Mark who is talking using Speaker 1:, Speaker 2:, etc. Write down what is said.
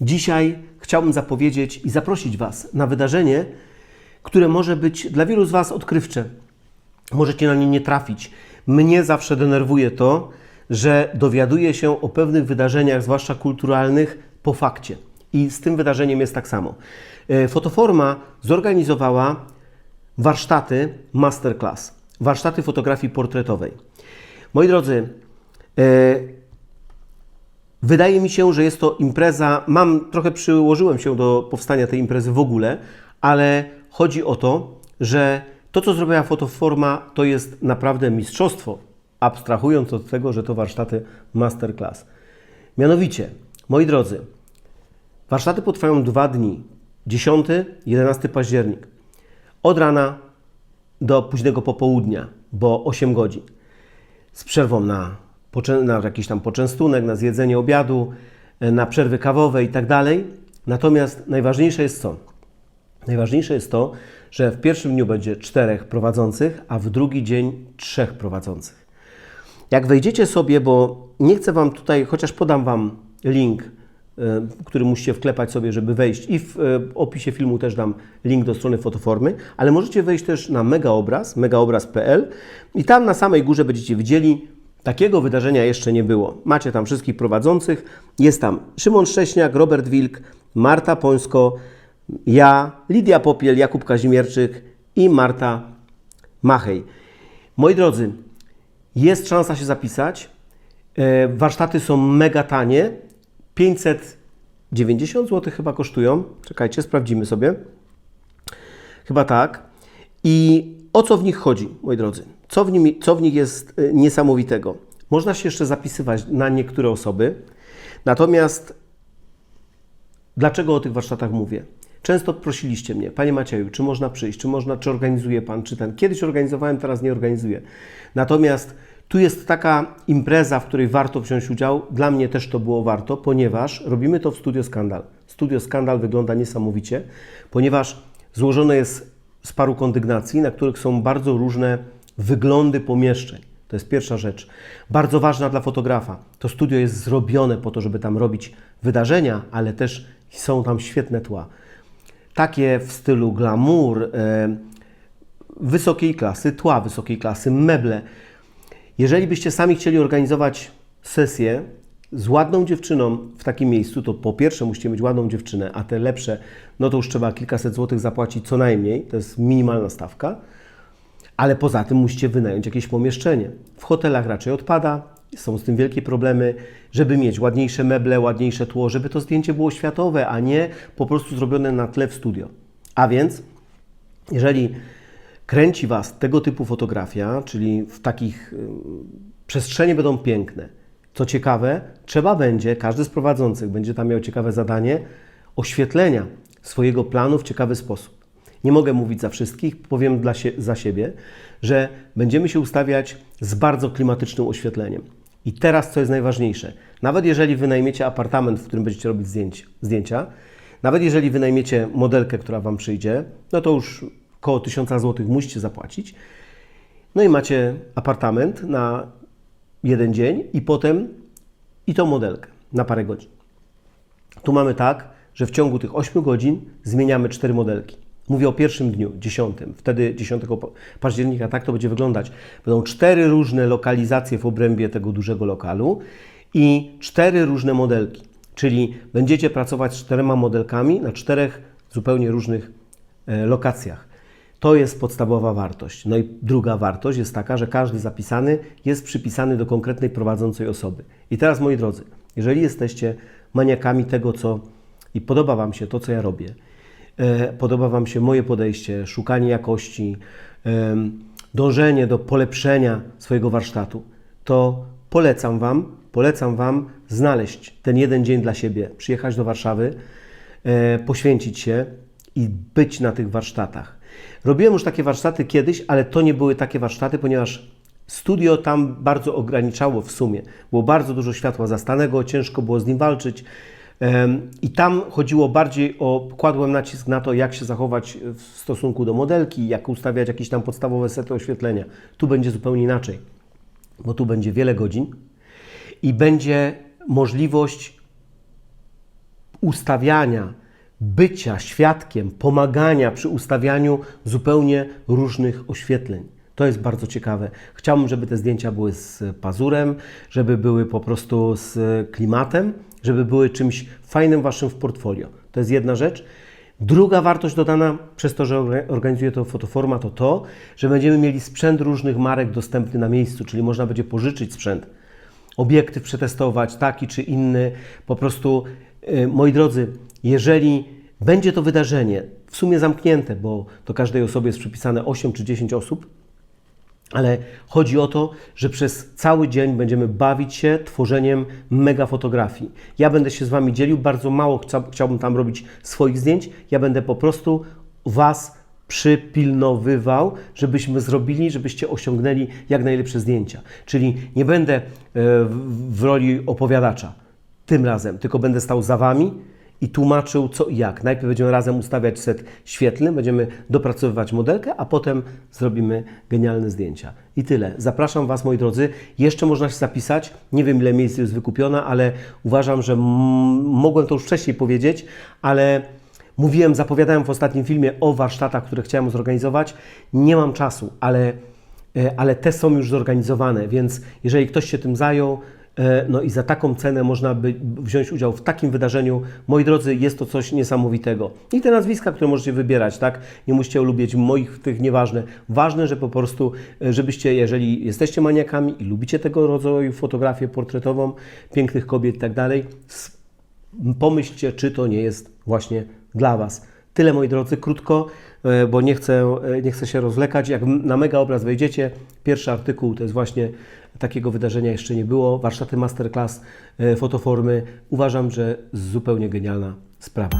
Speaker 1: Dzisiaj chciałbym zapowiedzieć i zaprosić Was na wydarzenie, które może być dla wielu z Was odkrywcze. Możecie na nie nie trafić. Mnie zawsze denerwuje to, że dowiaduję się o pewnych wydarzeniach, zwłaszcza kulturalnych, po fakcie. I z tym wydarzeniem jest tak samo. E, Fotoforma zorganizowała warsztaty masterclass, warsztaty fotografii portretowej. Moi drodzy, e, Wydaje mi się, że jest to impreza. Mam trochę przyłożyłem się do powstania tej imprezy w ogóle, ale chodzi o to, że to, co zrobiła Fotoforma, to jest naprawdę mistrzostwo, abstrahując od tego, że to warsztaty masterclass. Mianowicie, moi drodzy, warsztaty potrwają dwa dni 10-11 październik. Od rana do późnego popołudnia, bo 8 godzin z przerwą na, na jakiś tam poczęstunek, na zjedzenie obiadu, e, na przerwy kawowe i tak dalej. Natomiast najważniejsze jest co? Najważniejsze jest to, że w pierwszym dniu będzie czterech prowadzących, a w drugi dzień trzech prowadzących. Jak wejdziecie sobie, bo nie chcę Wam tutaj, chociaż podam Wam link, e, który musicie wklepać sobie, żeby wejść i w e, opisie filmu też dam link do strony fotoformy, ale możecie wejść też na megaobraz, megaobraz.pl i tam na samej górze będziecie widzieli, takiego wydarzenia jeszcze nie było. Macie tam wszystkich prowadzących, jest tam Szymon Szcześniak, Robert Wilk, Marta Pońsko, ja, Lidia Popiel, Jakub Kazimierczyk i Marta Machej. Moi drodzy, jest szansa się zapisać. E, Warsztaty są mega tanie. 590 zł chyba kosztują. Czekajcie, sprawdzimy sobie. Chyba tak. I o co w nich chodzi, moi drodzy? Co w, nimi, co w nich jest e, niesamowitego? Można się jeszcze zapisywać na niektóre osoby. Natomiast Dlaczego o tych warsztatach mówię? Często prosiliście mnie, Panie Macieju, czy można przyjść, czy można, czy organizuje Pan, czy ten. Kiedyś organizowałem, teraz nie organizuję. Natomiast tu jest taka impreza, w której warto wziąć udział. Dla mnie też to było warto, ponieważ robimy to w Studio Skandal. Studio Skandal wygląda niesamowicie, ponieważ złożone jest z paru kondygnacji, na których są bardzo różne wyglądy pomieszczeń. To jest pierwsza rzecz. Bardzo ważna dla fotografa. To studio jest zrobione po to, żeby tam robić wydarzenia, ale też są tam świetne tła. Takie w stylu glamour, e, wysokiej klasy, tła wysokiej klasy, meble. Jeżeli byście sami chcieli organizować sesję z ładną dziewczyną w takim miejscu, to po pierwsze musicie mieć ładną dziewczynę, a te lepsze, no to już trzeba kilkaset złotych zapłacić co najmniej, to jest minimalna stawka. Ale poza tym musicie wynająć jakieś pomieszczenie. W hotelach raczej odpada, są z tym wielkie problemy, żeby mieć ładniejsze meble, ładniejsze tło, żeby to zdjęcie było światowe, a nie po prostu zrobione na tle w studio. A więc, jeżeli kręci Was tego typu fotografia, czyli w takich przestrzenie będą piękne, co ciekawe, trzeba będzie, każdy z prowadzących będzie tam miał ciekawe zadanie oświetlenia swojego planu w ciekawy sposób. Nie mogę mówić za wszystkich, powiem dla za siebie, że będziemy się ustawiać z bardzo klimatycznym oświetleniem. I teraz, co jest najważniejsze, nawet jeżeli wynajmiecie apartament, w którym będziecie robić zdjęć, zdjęcia, nawet jeżeli wynajmiecie modelkę, która Wam przyjdzie, no to już około 1000 zł musicie zapłacić. No i macie apartament na jeden dzień i potem i tą modelkę na parę godzin. Tu mamy tak, że w ciągu tych 8 godzin zmieniamy cztery modelki. Mówię o pierwszym dniu, 10. Wtedy 10 pa- października tak to będzie wyglądać. Będą cztery różne lokalizacje w obrębie tego dużego lokalu i cztery różne modelki. Czyli będziecie pracować z czterema modelkami na czterech zupełnie różnych e, lokacjach. To jest podstawowa wartość. No i druga wartość jest taka, że każdy zapisany jest przypisany do konkretnej prowadzącej osoby. I teraz, moi drodzy, jeżeli jesteście maniakami tego, co i podoba Wam się to, co ja robię, podoba Wam się moje podejście, szukanie jakości, em, dążenie do polepszenia swojego warsztatu, to polecam Wam, polecam Wam znaleźć ten jeden dzień dla siebie, przyjechać do Warszawy, e, poświęcić się i być na tych warsztatach. Robiłem już takie warsztaty kiedyś, ale to nie były takie warsztaty, ponieważ studio tam bardzo ograniczało w sumie. Było bardzo dużo światła zastanego, ciężko było z nim walczyć. I tam chodziło bardziej o, kładłem nacisk na to, jak się zachować w stosunku do modelki, jak ustawiać jakieś tam podstawowe sety oświetlenia. Tu będzie zupełnie inaczej, bo tu będzie wiele godzin i będzie możliwość ustawiania, bycia świadkiem, pomagania przy ustawianiu zupełnie różnych oświetleń. To jest bardzo ciekawe. Chciałbym, żeby te zdjęcia były z pazurem, żeby były po prostu z klimatem, żeby były czymś fajnym waszym w portfolio. To jest jedna rzecz. Druga wartość dodana przez to, że orga- organizuję to fotoforma, to to, że będziemy mieli sprzęt różnych marek dostępny na miejscu, czyli można będzie pożyczyć sprzęt, obiektyw przetestować, taki czy inny. Po prostu, y, moi drodzy, jeżeli będzie to wydarzenie w sumie zamknięte, bo do każdej osoby jest przypisane 8 czy 10 osób, ale chodzi o to, że przez cały dzień będziemy bawić się tworzeniem mega fotografii. Ja będę się z Wami dzielił, bardzo mało chcia, chciałbym tam robić swoich zdjęć. Ja będę po prostu Was przypilnowywał, żebyśmy zrobili, żebyście osiągnęli jak najlepsze zdjęcia. Czyli nie będę e, w roli opowiadacza tym razem, tylko będę stał za Wami i tłumaczył co i jak. Najpierw będziemy razem ustawiać set świetlny, będziemy dopracowywać modelkę, a potem zrobimy genialne zdjęcia. I tyle. Zapraszam Was, moi drodzy. Jeszcze można się zapisać. Nie wiem, ile miejsc jest wykupione, ale uważam, że mogłem to już wcześniej powiedzieć, ale mówiłem, zapowiadałem w ostatnim filmie o warsztatach, które chciałem zorganizować. Nie mam czasu, ale E, ale te są już zorganizowane, więc jeżeli ktoś się tym zajął, no i za taką cenę można by wziąć udział w takim wydarzeniu, moi drodzy, jest to coś niesamowitego. I te nazwiska, które możecie wybierać, tak? Nie musicie lubić moich, tych nieważne. Ważne, że po prostu, e, żebyście, jeżeli jesteście maniakami i lubicie tego rodzaju fotografię portretową, pięknych kobiet i tak dalej, pomyślcie, czy to nie jest właśnie dla Was. Tyle, moi drodzy, krótko, e, bo nie chcę, e, nie chcę się rozwlekać. Jak na mega obraz wejdziecie, pierwszy artykuł to jest właśnie takiego wydarzenia jeszcze nie było. Warsztaty masterclass, e, fotoformy. Uważam, że zupełnie genialna sprawa.